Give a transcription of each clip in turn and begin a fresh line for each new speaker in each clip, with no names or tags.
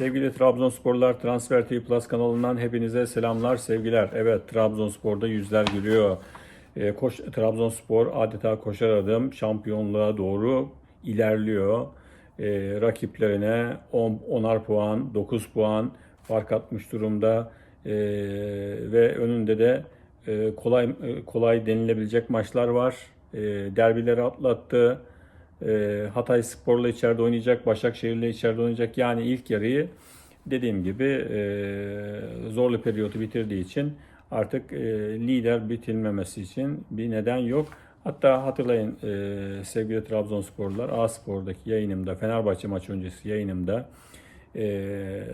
Sevgili Trabzonsporlar Transfer TV Plus kanalından hepinize selamlar, sevgiler. Evet, Trabzonspor'da yüzler gülüyor. Ee, koş, Trabzonspor adeta koşar adım şampiyonluğa doğru ilerliyor. Ee, rakiplerine 10 10'ar puan, 9 puan fark atmış durumda. Ee, ve önünde de e, kolay e, kolay denilebilecek maçlar var. E, derbileri atlattı. E, Hatay Spor'la içeride oynayacak, Başakşehir'le içeride oynayacak. Yani ilk yarıyı dediğim gibi e, zorlu periyodu bitirdiği için artık e, lider bitilmemesi için bir neden yok. Hatta hatırlayın e, sevgili Trabzonsporlular A Spor'daki yayınımda, Fenerbahçe maçı öncesi yayınımda e,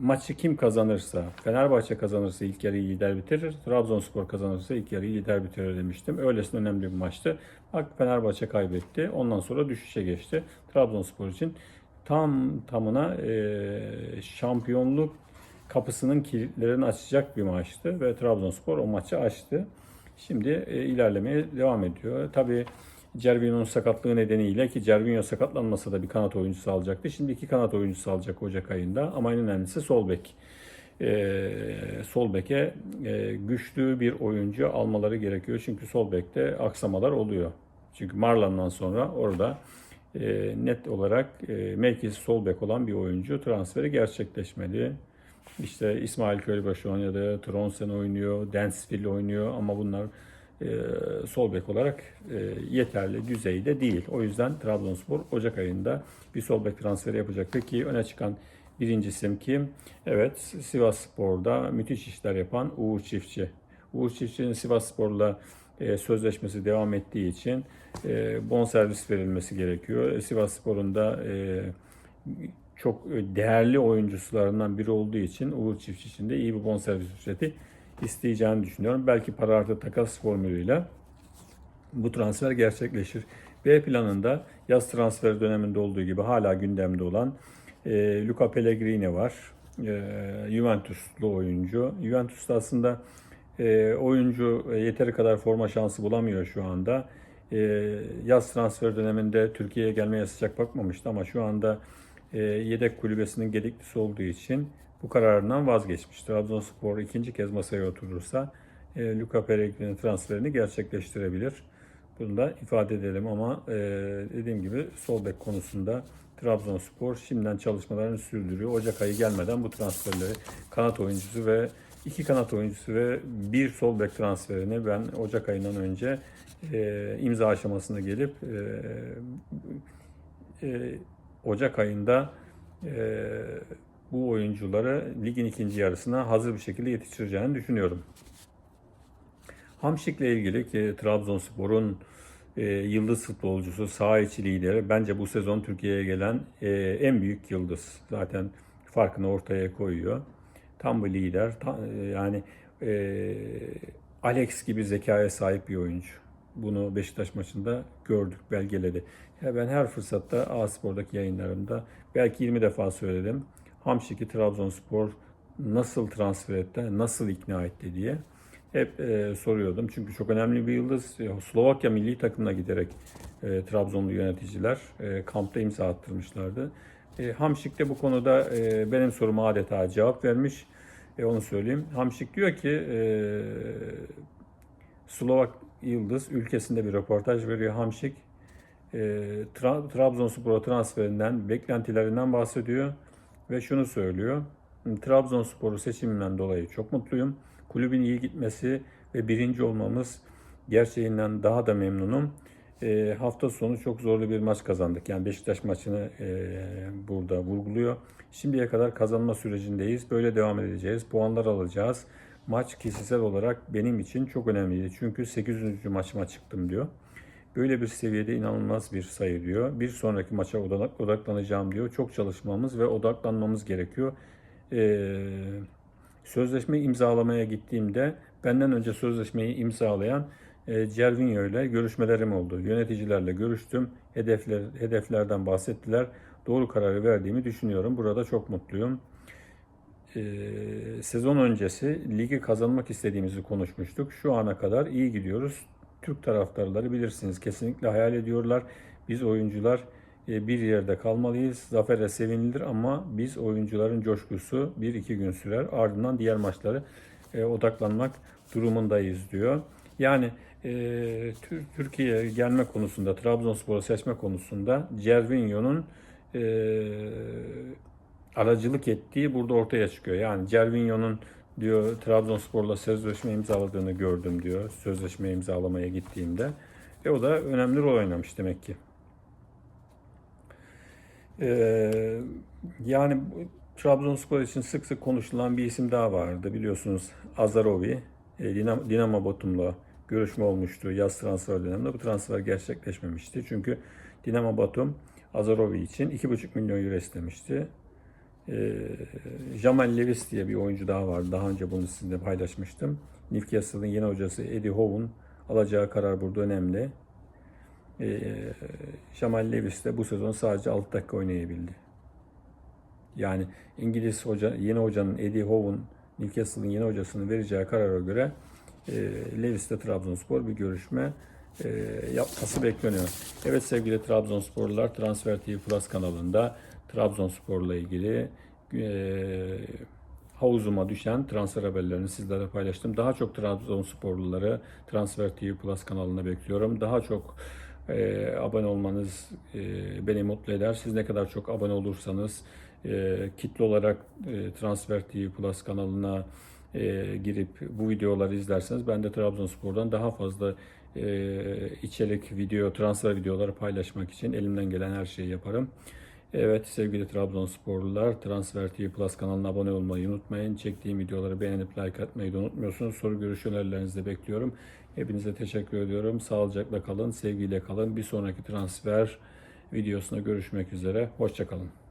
maçı kim kazanırsa, Fenerbahçe kazanırsa ilk yarıyı lider bitirir, Trabzonspor kazanırsa ilk yarıyı lider bitirir demiştim. Öylesine önemli bir maçtı. Bak Fenerbahçe kaybetti. Ondan sonra düşüşe geçti. Trabzonspor için tam tamına e, şampiyonluk kapısının kilitlerini açacak bir maçtı ve Trabzonspor o maçı açtı. Şimdi e, ilerlemeye devam ediyor. Tabii Cervinho'nun sakatlığı nedeniyle ki Cervinho sakatlanmasa da bir kanat oyuncusu alacaktı. Şimdi iki kanat oyuncusu alacak Ocak ayında ama en önemlisi sol bek. Ee, sol beke e, güçlü bir oyuncu almaları gerekiyor. Çünkü sol bekte aksamalar oluyor. Çünkü Marlan'dan sonra orada e, net olarak e, mevkisi sol bek olan bir oyuncu transferi gerçekleşmeli. İşte İsmail Köybaşı oynadı, Tronsen oynuyor, Densville oynuyor ama bunlar e, sol bek olarak e, yeterli düzeyde değil. O yüzden Trabzonspor Ocak ayında bir sol bek transferi yapacak. Peki öne çıkan birinci isim kim? Evet Sivas Spor'da müthiş işler yapan Uğur Çiftçi. Uğur Çiftçi'nin Sivas Spor'la e, sözleşmesi devam ettiği için e, bonservis verilmesi gerekiyor. E, Sivas Spor'un da çok değerli oyuncularından biri olduğu için Uğur Çiftçi için de iyi bir bonservis ücreti isteyeceğini düşünüyorum. Belki para artı takas formülüyle bu transfer gerçekleşir. B planında yaz transfer döneminde olduğu gibi hala gündemde olan e, Luca Pellegrini var. E, Juventuslu oyuncu. Juventus'ta aslında e, oyuncu yeteri kadar forma şansı bulamıyor şu anda. E, yaz transfer döneminde Türkiye'ye gelmeye sıcak bakmamıştı ama şu anda e, yedek kulübesinin gediklisi olduğu için bu kararından vazgeçmiş. Trabzonspor ikinci kez masaya oturursa e, Luka Pellegrini transferini gerçekleştirebilir. Bunu da ifade edelim ama e, dediğim gibi sol bek konusunda Trabzonspor şimdiden çalışmalarını sürdürüyor. Ocak ayı gelmeden bu transferleri kanat oyuncusu ve iki kanat oyuncusu ve bir sol bek transferini ben Ocak ayından önce e, imza aşamasına gelip e, e, Ocak ayında e, bu oyuncuları ligin ikinci yarısına hazır bir şekilde yetiştireceğini düşünüyorum. Hamşik'le ilgili ki Trabzonspor'un e, yıldız futbolcusu, saha içi lideri bence bu sezon Türkiye'ye gelen e, en büyük yıldız. Zaten farkını ortaya koyuyor. Tam bir lider. Tam, e, yani e, Alex gibi zekaya sahip bir oyuncu. Bunu Beşiktaş maçında gördük, belgeledi. Ya ben her fırsatta A-Spor'daki yayınlarımda belki 20 defa söyledim. Hamşik'i Trabzonspor nasıl transfer etti, nasıl ikna etti diye hep e, soruyordum. Çünkü çok önemli bir yıldız. E, Slovakya milli takımına giderek e, Trabzonlu yöneticiler e, kampta imza attırmışlardı. E, Hamşik de bu konuda e, benim soruma adeta cevap vermiş. E, onu söyleyeyim. Hamşik diyor ki e, Slovak Yıldız ülkesinde bir röportaj veriyor Hamşik. E, Tra- Trabzonspor'a transferinden, beklentilerinden bahsediyor ve şunu söylüyor. Trabzonspor'u seçiminden dolayı çok mutluyum. Kulübün iyi gitmesi ve birinci olmamız gerçeğinden daha da memnunum. E, hafta sonu çok zorlu bir maç kazandık. Yani Beşiktaş maçını e, burada vurguluyor. Şimdiye kadar kazanma sürecindeyiz. Böyle devam edeceğiz. Puanlar alacağız. Maç kişisel olarak benim için çok önemliydi. Çünkü 8. maçıma çıktım diyor. Böyle bir seviyede inanılmaz bir sayı diyor. Bir sonraki maça odak- odaklanacağım diyor. Çok çalışmamız ve odaklanmamız gerekiyor. Ee, sözleşme imzalamaya gittiğimde benden önce sözleşmeyi imzalayan e, Cervinho ile görüşmelerim oldu. Yöneticilerle görüştüm. Hedefler, hedeflerden bahsettiler. Doğru kararı verdiğimi düşünüyorum. Burada çok mutluyum. Ee, sezon öncesi ligi kazanmak istediğimizi konuşmuştuk. Şu ana kadar iyi gidiyoruz. Türk taraftarları bilirsiniz kesinlikle hayal ediyorlar. Biz oyuncular e, bir yerde kalmalıyız. Zafere sevinilir ama biz oyuncuların coşkusu bir iki gün sürer. Ardından diğer maçları e, odaklanmak durumundayız diyor. Yani e, Tür- Türkiye'ye gelme konusunda, Trabzonspor'u seçme konusunda Cervinho'nun e, aracılık ettiği burada ortaya çıkıyor. Yani Cervinho'nun diyor Trabzonspor'la sözleşme imzaladığını gördüm diyor. Sözleşme imzalamaya gittiğimde. E o da önemli rol oynamış demek ki. Ee, yani Trabzonspor için sık sık konuşulan bir isim daha vardı. Biliyorsunuz Azarovi, e, Dinamo, Dinamo Batum'la görüşme olmuştu yaz transfer döneminde. Bu transfer gerçekleşmemişti. Çünkü Dinamo Batum Azarovi için 2,5 milyon euro istemişti. Ee, Jamal Lewis diye bir oyuncu daha vardı. Daha önce bunu sizinle paylaşmıştım. Newcastle'ın yeni hocası Eddie Howe'un alacağı karar burada önemli. Ee, Jamal Lewis de bu sezon sadece 6 dakika oynayabildi. Yani İngiliz hoca, yeni hocanın Eddie Howe'un Newcastle'ın yeni hocasının vereceği karara göre e, Lewis de Trabzonspor bir görüşme e, yapması bekleniyor. Evet sevgili Trabzonsporlular Transfer TV Plus kanalında Trabzonspor'la ilgili e, havuzuma düşen transfer haberlerini sizlerle paylaştım. Daha çok Trabzonsporluları Transfer TV Plus kanalına bekliyorum. Daha çok e, abone olmanız e, beni mutlu eder. Siz ne kadar çok abone olursanız e, kitle olarak e, Transfer TV Plus kanalına e, girip bu videoları izlerseniz ben de Trabzonspor'dan daha fazla e, içerik, video, transfer videoları paylaşmak için elimden gelen her şeyi yaparım. Evet sevgili Trabzonsporlular Transfer TV Plus kanalına abone olmayı unutmayın. Çektiğim videoları beğenip like atmayı da unutmuyorsunuz. Soru görüş önerilerinizi bekliyorum. Hepinize teşekkür ediyorum. Sağlıcakla kalın, sevgiyle kalın. Bir sonraki transfer videosunda görüşmek üzere. Hoşçakalın.